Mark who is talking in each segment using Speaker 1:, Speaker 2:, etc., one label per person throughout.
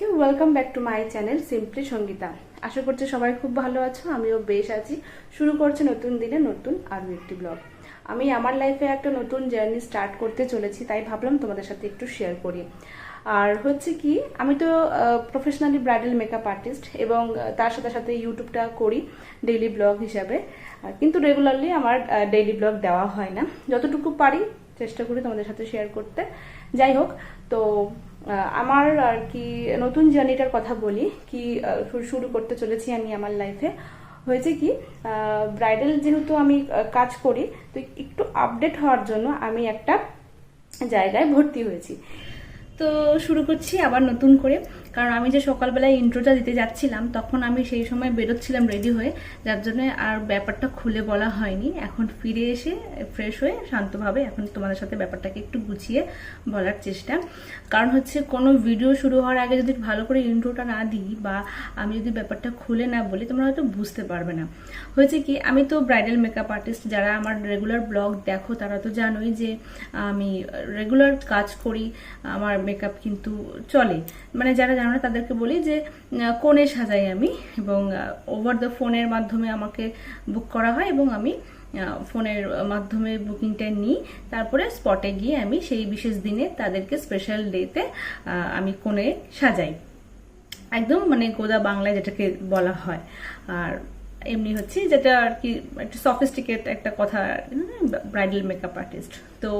Speaker 1: সবাইকে welcome back to my channel simply Sangeeta আশা করছি সবাই খুব ভালো আছো, আমিও বেশ আছি। শুরু করছে নতুন দিনে নতুন আরও একটি ব্লগ আমি আমার লাইফে একটা নতুন জার্নি স্টার্ট করতে চলেছি, তাই ভাবলাম তোমাদের সাথে একটু শেয়ার করি। আর হচ্ছে কি, আমি তো প্রফেশনালি ব্রাইডাল মেকআপ আর্টিস্ট এবং তার সাথে সাথে ইউটিউবটা করি ডেইলি ব্লগ হিসাবে। কিন্তু রেগুলারলি আমার ডেইলি ব্লগ দেওয়া হয় না। যতটুকু পারি, চেষ্টা করি তোমাদের সাথে শেয়ার করতে। যাই হোক, তো আমার আর কি নতুন জার্নিটার কথা বলি, কি শুরু করতে চলেছি আমি আমার লাইফে হয়েছে কি ব্রাইডাল যেহেতু আমি কাজ করি, তো একটু আপডেট হওয়ার জন্য আমি একটা জায়গায় ভর্তি হয়েছি। তো শুরু করছি আবার নতুন করে। কারণ আমি যে সকালবেলায় ইন্ট্রোটা দিতে যাচ্ছিলাম, তখন আমি সেই সময় বেরোচ্ছিলাম রেডি হয়ে, যার জন্য আর ব্যাপারটা খুলে বলা হয়নি। এখন ফিরে এসে ফ্রেশ হয়ে শান্তভাবে এখন তোমাদের সাথে ব্যাপারটাকে একটু গুছিয়ে বলার চেষ্টা। কারণ হচ্ছে কোনো ভিডিও শুরু হওয়ার আগে যদি ভালো করে ইন্ট্রোটা না দিই বা আমি যদি ব্যাপারটা খুলে না বলি, তোমরা হয়তো বুঝতে পারবে না। হয়েছে কি, আমি তো ব্রাইডাল মেকআপ আর্টিস্ট যারা আমার রেগুলার ব্লগ দেখো, তারা তো জানোই যে আমি রেগুলার কাজ করি, আমার মেকআপ কিন্তু চলে। মানে যারা জানো না তাদেরকে বলি যে কোণে সাজাই আমি এবং ওভার দ্য ফোনের মাধ্যমে আমাকে বুক করা হয় এবং আমি ফোনের মাধ্যমে বুকিংটা নিই। তারপরে স্পটে গিয়ে আমি সেই বিশেষ দিনে তাদেরকে স্পেশাল ডেতে আমি কোণে সাজাই। একদম মানে গোদা বাংলায় যেটাকে বলা হয়। আর এমনি হচ্ছে যেটা আর কি, একটা সফিস্টিকেট একটা কথা ব্রাইডাল মেকআপ আর্টিস্ট তো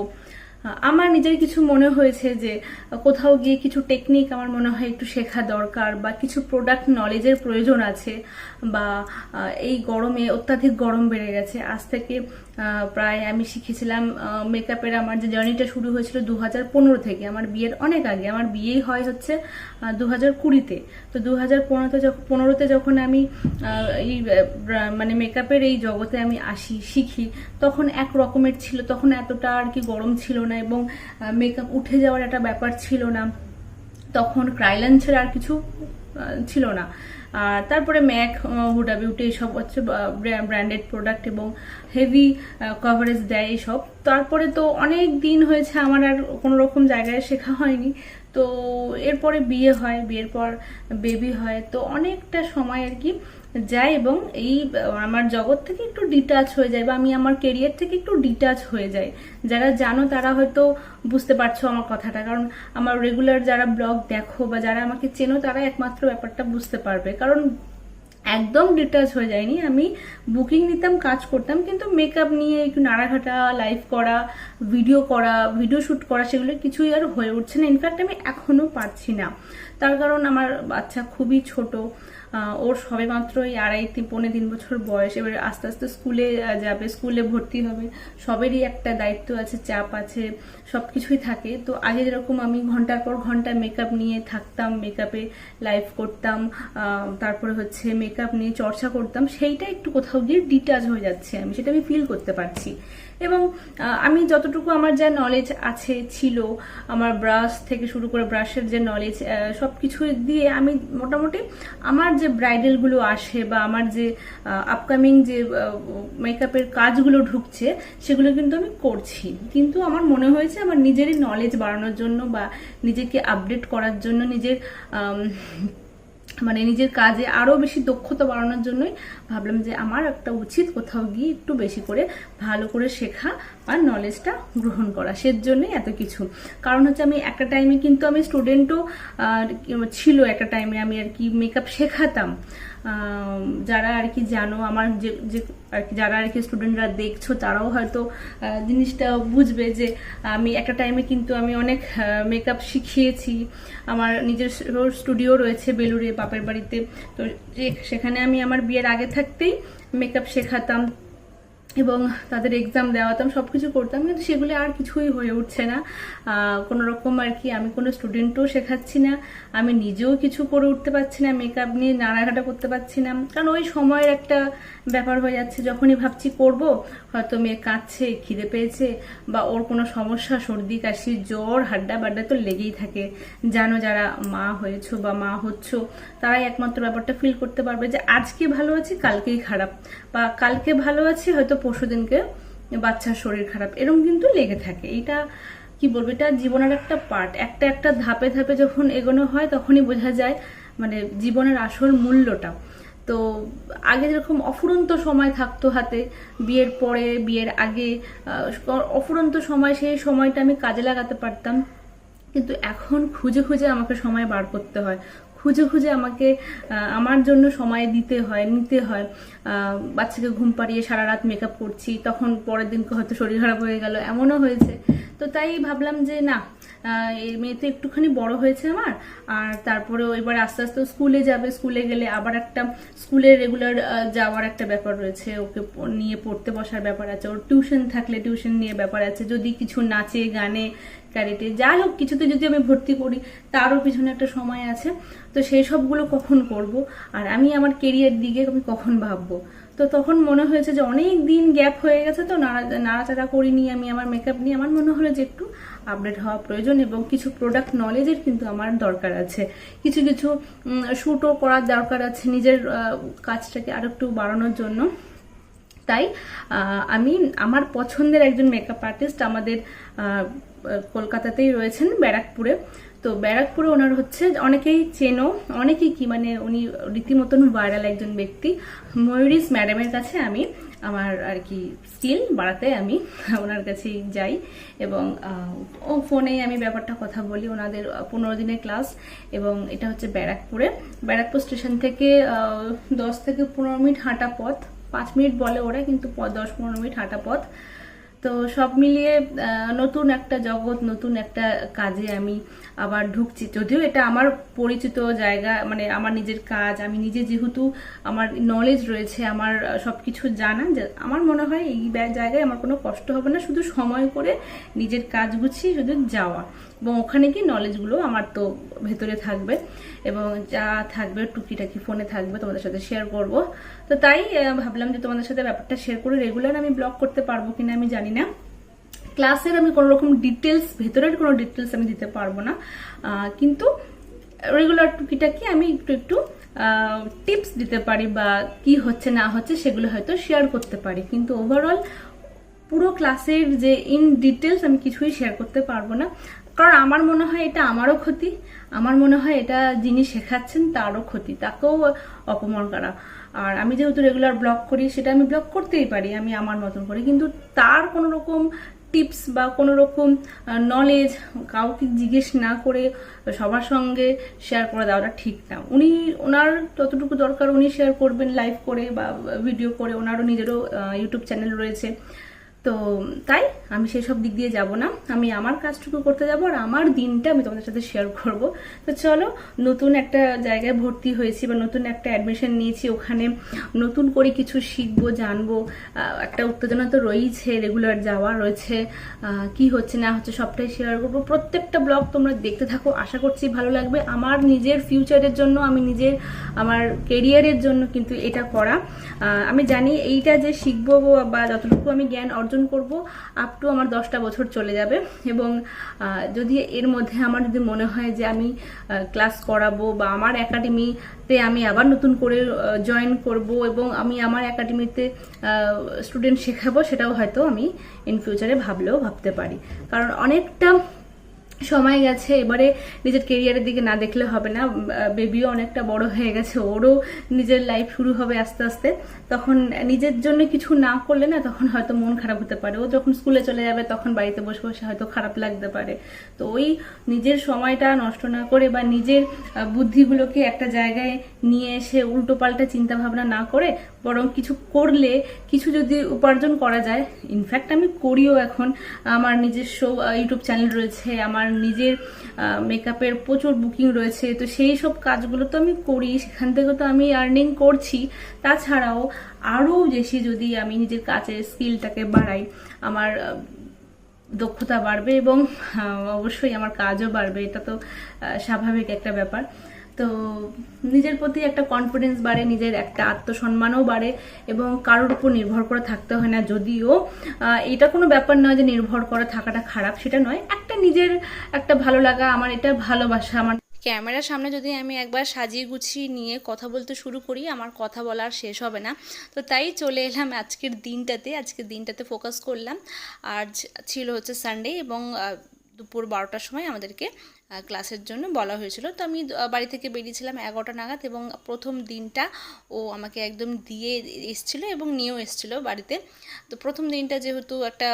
Speaker 1: আমার নিজের কিছু মনে হয়েছে যে, কোথাও গিয়ে কিছু টেকনিক আমার মনে হয় একটু শেখা দরকার বা কিছু প্রোডাক্ট নলেজের প্রয়োজন আছে বা এই গরমে অত্যাধিক গরম বেড়ে গেছে, আজ থেকে প্রায় আমি শিখেছিলাম মেকআপের আমার যে জার্নিটা শুরু হয়েছিল দু হাজার পনেরো থেকে। আমার বিয়ের অনেক আগে, আমার বিয়েই হয় হচ্ছে দু হাজার কুড়িতে। তো দু হাজার পনেরোতে যখন পনেরোতে যখন আমি এই মানে মেকআপের এই জগতে আমি আসি, শিখি, তখন এক রকমের ছিল, তখন এতটা আর কি গরম ছিল না এবং মেকআপ উঠে যাওয়ার একটা ব্যাপার ছিল না। তখন ক্রাইলান ছাড়া আর কিছু ছিল না। তারপরে ম্যাক হুডা বিউটি এইসব হচ্ছে ব্র্যান্ডেড প্রোডাক্ট এবং হেভি কভারেজ দেয় এইসব তারপরে তো অনেক দিন হয়েছে আমার আর কোনো রকম জায়গায় শেখা হয়নি। তো এরপরে বিয়ে হয়, বিয়ের পর বেবি হয়। তো অনেকটা সময় আর কি যায় এবং এই, আমার জগৎ থেকে একটু ডিটাচ হয়ে যায় বা আমি আমার কেরিয়ার থেকে একটু ডিটাচ হয়ে যাই যারা জানো তারা হয়তো বুঝতে পারছ আমার কথাটা, কারণ আমার রেগুলার যারা ব্লগ দেখো বা যারা আমাকে চেনো তারা একমাত্র ব্যাপারটা বুঝতে পারবে। কারণ একদম ডিটাচ হয়ে যায়নি। আমি বুকিং নিতাম, কাজ করতাম, কিন্তু মেকআপ নিয়ে একটু নাড়াঘাটা লাইভ করা ভিডিও করা ভিডিও শ্যুট করা, সেগুলো কিছুই আর হয়ে উঠছে না। ইনফ্যাক্ট আমি এখনও পারছি না। তার কারণ আমার বাচ্চা খুবই ছোট। ওর সবে মাত্র এই আড়াই তিন, পৌনে তিন বছর বয়স। এবার আস্তে আস্তে স্কুলে যাবে, স্কুলে ভর্তি হবে। সবেরই একটা দায়িত্ব আছে, চাপ আছে সব কিছুই থাকে। তো আগে যেরকম আমি ঘণ্টার পর ঘণ্টা মেকআপ নিয়ে থাকতাম মেকআপে লাইভ করতাম তারপরে হচ্ছে মেকআপ নিয়ে চর্চা করতাম, সেইটা একটু কোথাও গিয়ে ডিটাচ হয়ে যাচ্ছে আমি, সেটা আমি ফিল করতে পারছি। এবং আমি যতটুকু আমার যা নলেজ আছে ছিল, আমার ব্রাশ থেকে শুরু করে ব্রাশের যে নলেজ সব কিছু দিয়ে আমি মোটামুটি আমার যে ব্রাইডালগুলো আসে বা আমার যে আপকামিং যে মেকআপের কাজগুলো ঢুকছে, সেগুলো কিন্তু আমি করছি। কিন্তু আমার মনে হয়েছে আমার নিজেরই নলেজ বাড়ানোর জন্য বা নিজেকে আপডেট করার জন্য নিজের মানে নিজের কাজে আরও বেশি দক্ষতা বাড়ানোর জন্যই ভাবলাম যে আমার একটা উচিত কোথাও গিয়ে একটু বেশি করে ভালো করে শেখা আর নলেজটা গ্রহণ করা সের জন্যই এত কিছু। কারণ হচ্ছে আমি একটা টাইমে কিন্তু আমি স্টুডেন্টও ছিল একটা টাইমে আমি আর কি মেকআপ শেখাতাম। যারা আর কি জানো আমার যে যে, আর কি যারা আর কি স্টুডেন্টরা দেখছ, তারাও হয়তো জিনিসটা বুঝবে যে আমি একটা টাইমে কিন্তু আমি অনেক মেকআপ শিখিয়েছি। আমার নিজের স্টুডিও রয়েছে বেলুড়ে বাপের বাড়িতে। তো সেখানে আমি আমার বিয়ের আগে থাকতেই মেকআপ শেখাতাম। এবং তাদের এক্সাম দেওয়াতাম সব কিছু করতাম, কিন্তু সেগুলি আর কিছুই হয়ে উঠছে না। কোনো রকম আর কি আমি কোনো স্টুডেন্টও শেখাচ্ছি না, আমি নিজেও কিছু করে উঠতে পারছি না মেকআপ নিয়ে নাড়াঘাটা করতে পারছি না। কারণ ওই সময়ের একটা ব্যাপার হয়ে যাচ্ছে, যখনই ভাবছি করব, হয়তো মেয়ে কাঁদছে, খিদে পেয়েছে, বা ওর কোনো সমস্যা, সর্দি, কাশি, জ্বর হাড্ডা বাড্ডা তো লেগেই থাকে। জানো যারা মা হয়েছো বা মা হচ্ছ, তারাই একমাত্র ব্যাপারটা ফিল করতে পারবে যে আজকে ভালো আছি, কালকেই খারাপ। বা কালকে ভালো আছি, হয়তো পরশু দিনকে বাচ্চার শরীর খারাপ এরকম কিন্তু লেগে থাকে। এটা কি বলব, এটা জীবনের একটা পার্ট একটা একটা ধাপে ধাপে যখন এগোনো হয়, তখনই বোঝা যায় মানে জীবনের আসল মূল্যটা। তো আগে যেরকম অফুরন্ত সময় থাকতো হাতে, বিয়ের পরে, বিয়ের আগে অফুরন্ত সময়, সেই সময়টা আমি কাজে লাগাতে পারতাম। কিন্তু এখন খুঁজে খুঁজে আমাকে সময় বার করতে হয়। খুঁজে খুঁজে আমাকে আমার জন্য সময় দিতে হয়, নিতে হয়। বাচ্চাকে ঘুম পাড়িয়ে সারা রাত মেকআপ করছি, তখন পরের দিনকে হয়তো শরীর খারাপ হয়ে গেল, এমনও হয়েছে। তো তাই ভাবলাম যে না এই মেয়ে তো একটুখানি বড় হয়েছে আমার, আর তারপরেও এবার আস্তে আস্তে স্কুলে যাবে। স্কুলে গেলে আবার একটা স্কুলে রেগুলার যাওয়ার একটা ব্যাপার রয়েছে। ওকে নিয়ে পড়তে বসার ব্যাপার আছে। ওর টিউশন থাকলে টিউশন নিয়ে ব্যাপার আছে। যদি কিছু নাচে, গানে ক্যারেটে। যাই হোক, কিছুতে যদি আমি ভর্তি করি, তারও পিছনে একটা সময় আছে। তো সেই সবগুলো কখন করব? আর আমি আমার কেরিয়ার দিকে আমি কখন ভাববো? তো তখন মনে হয়েছে যে অনেক দিন গ্যাপ হয়ে গেছে তো, নাড়া, নাড়াচাড়া করিনি আমি আমার মেকআপ নিয়ে। আমার মনে হলো যে একটু আপডেট হওয়া প্রয়োজন এবং কিছু প্রোডাক্ট নলেজের কিন্তু আমার দরকার আছে। কিছু কিছু শ্যুটও করার দরকার আছে নিজের কাজটাকে আরও একটু বাড়ানোর জন্য। তাই আমি আমার পছন্দের একজন মেকআপ আর্টিস্ট আমাদের কলকাতাতেই রয়েছেন ব্যারাকপুরে। তো ব্যারাকপুরে ওনার হচ্ছে, অনেকেই চেনো, অনেকেই কি মানে উনি রীতিমতন ভাইরাল একজন ব্যক্তি। ময়ূরিস ম্যাডামের কাছে আমি আমার আর কি স্কিল বাড়াতে আমি ওনার কাছেই যাই এবং ও ফোনেই আমি ব্যাপারটা কথা বলি। ওনাদের পনেরো দিনের ক্লাস এবং এটা হচ্ছে ব্যারাকপুরে। ব্যারাকপুর স্টেশন থেকে দশ থেকে পনেরো মিনিট হাঁটা পথ। পাঁচ মিনিট বলে ওরা কিন্তু দশ পনেরো মিনিট হাঁটা পথ। তো সব মিলিয়ে নতুন একটা জগৎ, নতুন একটা কাজে আমি আবার ঢুকছি। যদিও এটা আমার পরিচিত জায়গা মানে আমার নিজের কাজ, আমি নিজে যেহেতু আমার নলেজ রয়েছে, আমার সব কিছু জানা আমার মনে হয় এই জায়গায় আমার কোনো কষ্ট হবে না, শুধু সময় করে নিজের কাজ গুছিয়ে শুধু যাওয়া। এবং ওখানে কি নলেজগুলো আমার তো ভেতরে থাকবে এবং যা থাকবে, টুকিটাকি ফোনে থাকবে, তোমাদের সাথে শেয়ার করব। তো তাই ভাবলাম যে তোমাদের সাথে ব্যাপারটা শেয়ার করে রেগুলার আমি ব্লগ করতে পারব কিনা আমি জানি না ক্লাসের আমি কোনো রকম ডিটেলস ভেতরের কোনো ডিটেলস আমি দিতে পারব না। কিন্তু রেগুলার টুকিটাকি আমি একটু একটু টিপস দিতে পারি বা কি হচ্ছে, না হচ্ছে সেগুলো হয়তো শেয়ার করতে পারি। কিন্তু ওভারঅল পুরো ক্লাসের যে ইন ডিটেলস আমি কিছুই শেয়ার করতে পারব না। কারণ আমার মনে হয় এটা আমারও ক্ষতি। আমার মনে হয় এটা যিনি শেখাচ্ছেন তারও ক্ষতি। তাকেও অপমান করা। আর আমি যেহেতু রেগুলার ব্লগ করি, সেটা আমি ব্লগ করতেই পারি, আমি আমার মতন করে। কিন্তু তার কোনো রকম টিপস বা কোনো রকম নলেজ কাউকে জিজ্ঞেস না করে সবার সঙ্গে শেয়ার করে দেওয়াটা ঠিক না। উনি, ওনার ততটুকু দরকার উনি শেয়ার করবেন লাইভ করে বা ভিডিও করে। ওনারও নিজেরও ইউটিউব চ্যানেল রয়েছে। তো তাই আমি সেই সব দিক দিয়ে যাব না। আমি আমার কাজটুকু করতে যাব আর আমার দিনটা আমি তোমাদের সাথে শেয়ার করব। তো চলো, নতুন একটা জায়গায় ভর্তি হয়েছি বা নতুন একটা অ্যাডমিশন নিয়েছি। ওখানে নতুন করে কিছু শিখব, জানব। একটা উত্তেজনা তো রয়েছে রেগুলার যাওয়া রয়েছে। কি হচ্ছে না হচ্ছে সবটাই শেয়ার করব। প্রত্যেকটা ব্লগ তোমরা দেখতে থাকো, আশা করছি ভালো লাগবে। আমার নিজের ফিউচারের জন্য, আমি নিজের, আমার কেরিয়ারের জন্য কিন্তু এটা করা। আমি জানি এইটা যে শিখব বা যতটুকু আমি জ্ঞান অর্জন করব আপ টু আমার দশটা বছর চলে যাবে। এবং যদি এর মধ্যে আমার যদি মনে হয় যে আমি ক্লাস করাবো বা আমার একাডেমিতে আমি আবার নতুন করে জয়েন করব এবং আমি আমার একাডেমিতে স্টুডেন্ট শেখাবো, সেটাও হয়তো আমি ইন ফিউচারে ভাবলেও ভাবতে পারি। কারণ অনেকটা সময় গেছে, এবারে নিজের কেরিয়ারের দিকে না দেখলে হবে না। বেবিও অনেকটা বড় হয়ে গেছে, ওরও নিজের লাইফ শুরু হবে আস্তে আস্তে। তখন নিজের জন্য কিছু না করলে না তখন হয়তো মন খারাপ হতে পারে। ও যখন স্কুলে চলে যাবে তখন বাড়িতে বসে বসে হয়তো খারাপ লাগতে পারে। তো ওই নিজের সময়টা নষ্ট না করে বা নিজের বুদ্ধিগুলোকে একটা জায়গায় নিয়ে এসে উল্টো পাল্টা চিন্তা ভাবনা না করে বরং কিছু করলে, কিছু যদি উপার্জন করা যায় ইনফ্যাক্ট আমি করিও এখন। আমার নিজস্ব ইউটিউব চ্যানেল রয়েছে, আমার নিজের মেকআপের প্রচুর বুকিং রয়েছে। তো সেই সব কাজগুলো তো আমি করি, সেখান থেকে তো আমি আর্নিং করছি। তাছাড়াও আরও বেশি যদি আমি নিজের কাজের স্কিলটাকে বাড়াই, আমার দক্ষতা বাড়বে এবং অবশ্যই আমার কাজও বাড়বে, এটা তো স্বাভাবিক একটা ব্যাপার। তো নিজের প্রতি একটা কনফিডেন্স বাড়ে, নিজের একটা আত্মসম্মানও বাড়ে এবং কারোর উপর নির্ভর করে থাকতে হয় না। যদিও এটা কোনো ব্যাপার নয় যে নির্ভর করে থাকাটা খারাপ, সেটা নয়। একটা নিজের একটা ভালো লাগা, আমার এটা ভালোবাসা, আমার ক্যামেরার সামনে যদি আমি একবার সাজিয়ে গুছিয়ে নিয়ে কথা বলতে শুরু করি, আমার কথা বলার শেষ হবে না। তো তাই চলে এলাম আজকের দিনটাতে। আজকের দিনটাতে ফোকাস করলাম। আর ছিল হচ্ছে সানডে এবং দুপুর বারোটার সময় আমাদেরকে ক্লাসের জন্য বলা হয়েছিল। তো আমি বাড়ি থেকে বেরিয়েছিলাম এগারোটা নাগাদ এবং প্রথম দিনটা ও আমাকে একদম দিয়ে এসেছিল এবং নিয়েও এসেছিল বাড়িতে। তো প্রথম দিনটা যেহেতু একটা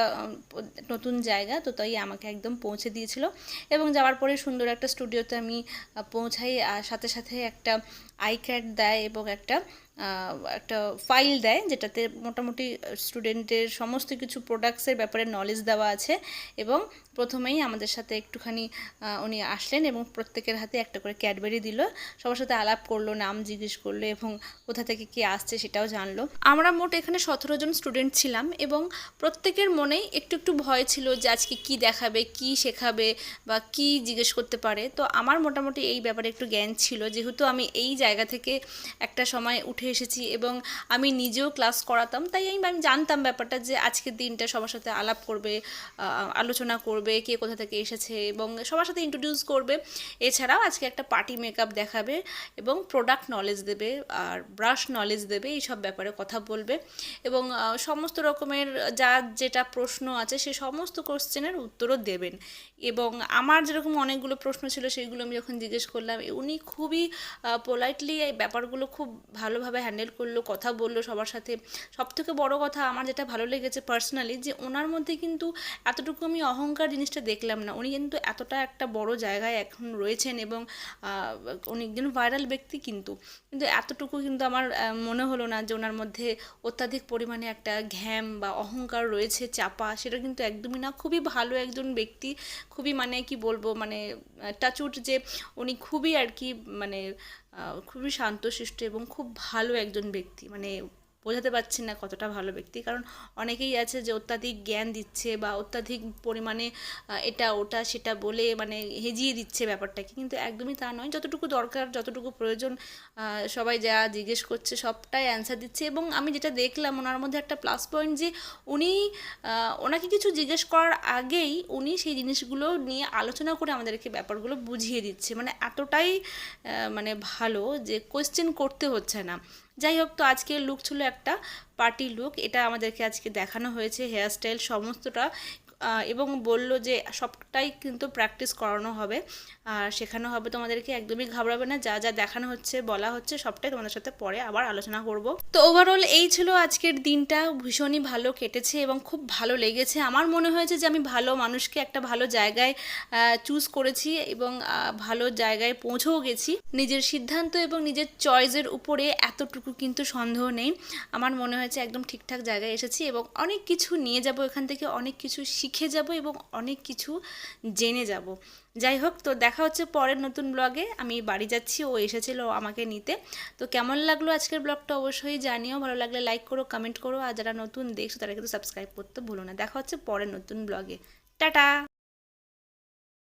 Speaker 1: নতুন জায়গা, তো তাই আমাকে একদম পৌঁছে দিয়েছিল এবং যাওয়ার পরে সুন্দর একটা স্টুডিওতে আমি পৌঁছাই, আর সাথে সাথে একটা আই ক্যাড দেয় এবং একটা একটা ফাইল দেয় যেটাতে মোটামুটি স্টুডেন্টের সমস্ত কিছু প্রোডাক্টসের ব্যাপারে নলেজ দেওয়া আছে এবং প্রথমেই আমাদের সাথে একটুখানি উনি আসলেন এবং প্রত্যেকের হাতে একটা করে ক্যাডবেরি দিল। সবার সাথে আলাপ করল, নাম জিজ্ঞেস করল এবং কোথা থেকে কে আসছে সেটাও জানলো। আমরা মোট এখানে সতেরো জন স্টুডেন্ট ছিলাম এবং প্রত্যেকের মনেই একটু একটু ভয় ছিল যে আজকে কি দেখাবে, কি শেখাবে বা কি জিজ্ঞেস করতে পারে। তো আমার মোটামুটি এই ব্যাপারে একটু জ্ঞান ছিল। যেহেতু আমি এই জায়গা থেকে একটা সময় উঠে এসেছি এবং আমি নিজেও ক্লাস করাতাম। তাই আমি আমি জানতাম ব্যাপারটা যে আজকের দিনটা সবার সাথে আলাপ করবে আলোচনা করবে, কে কোথা থেকে এসেছে এবং সবার সাথে ইন্ট্রোডিউস করবে। এছাড়াও আজকে একটা পার্টি মেকআপ দেখাবে এবং প্রোডাক্ট নলেজ দেবে আর ব্রাশ নলেজ দেবে এইসব ব্যাপারে কথা বলবে এবং সমস্ত রকমের যা যেটা প্রশ্ন আছে সে সমস্ত কোশ্চেনের উত্তরও দেবেন। এবং আমার যেরকম অনেকগুলো প্রশ্ন ছিল সেইগুলো আমি যখন জিজ্ঞেস করলাম, উনি খুবই পোলাইটলি এই ব্যাপারগুলো খুব ভালোভাবে হ্যান্ডেল করল, কথা বলল সবার সাথে। সব থেকে বড় কথা আমার যেটা ভালো লেগেছে পার্সোনালি যে ওনার মধ্যে কিন্তু এতটুকু আমি অহংকার জিনিসটা দেখলাম না। উনি কিন্তু এতটা একটা বড় জায়গায় এখন রয়েছেন এবং উনি একজন ভাইরাল ব্যক্তি কিন্তু। কিন্তু এতটুকু কিন্তু আমার মনে হলো না যে ওনার মধ্যে অত্যাধিক পরিমাণে একটা ঘ্যাম বা অহংকার রয়েছে, চাপা, সেটা কিন্তু একদমই না। খুবই ভালো একজন ব্যক্তি, খুবই মানে কি বলব মানে টাচুট যে উনি খুবই আর কি মানে খুবই শান্তশিষ্ট এবং খুব ভালো একজন ব্যক্তি। মানে বোঝাতে পারছি না কতটা ভালো ব্যক্তি। কারণ অনেকেই আছে যে অত্যাধিক জ্ঞান দিচ্ছে বা অত্যাধিক পরিমাণে এটা ওটা সেটা বলে মানে হেজিয়ে দিচ্ছে ব্যাপারটাকে। কিন্তু একদমই তা নয়। যতটুকু দরকার, যতটুকু প্রয়োজন সবাই যা জিজ্ঞেস করছে সবটাই অ্যান্সার দিচ্ছে। এবং আমি যেটা দেখলাম ওনার মধ্যে একটা প্লাস পয়েন্ট যে উনি ওনাকে কিছু জিজ্ঞেস করার আগেই উনি সেই জিনিসগুলো নিয়ে আলোচনা করে আমাদেরকে ব্যাপারগুলো বুঝিয়ে দিচ্ছে। মানে এতটাই মানে ভালো যে কোয়েশ্চেন করতে হচ্ছে না। যাই হোক, তো আজকের লুক ছিল একটা পার্টি লুক এটা আমাদেরকে আজকে দেখানো হয়েছে হেয়ারস্টাইল সমস্তটা। এবং বলল যে সবটাই কিন্তু প্র্যাকটিস করানো হবে। আর শেখানো হবে তোমাদেরকে, একদমই ঘাবড়াবে না। যা যা দেখানো হচ্ছে, বলা হচ্ছে, সবটাই তোমাদের সাথে পরে আবার আলোচনা করব। তো ওভারঅল এই ছিল আজকের দিনটা। ভীষণই ভালো কেটেছে এবং খুব ভালো লেগেছে। আমার মনে হয়েছে যে আমি ভালো মানুষকে একটা ভালো জায়গায় চুজ করেছি এবং ভালো জায়গায় পৌঁছেও গেছি। নিজের সিদ্ধান্ত এবং নিজের চয়েসের উপরে এতটুকু কিন্তু সন্দেহ নেই। আমার মনে হয়েছে একদম ঠিকঠাক জায়গায় এসেছি এবং অনেক কিছু নিয়ে যাব এখান থেকে, অনেক কিছু শিখে যাব এবং অনেক কিছু জেনে যাব। যাই হোক, তো দেখা হচ্ছে পরের নতুন ব্লগে আমি বাড়ি যাচ্ছি, ও এসেছিল আমাকে নিতে। তো কেমন লাগল আজকের ব্লগটা অবশ্যই জানিও। ভালো লাগলে লাইক করো কমেন্ট করো। আর যারা নতুন দেখছ, তারা কিন্তু সাবস্ক্রাইব করতে ভুলো না। দেখা হচ্ছে পরের নতুন ব্লগে টাটা!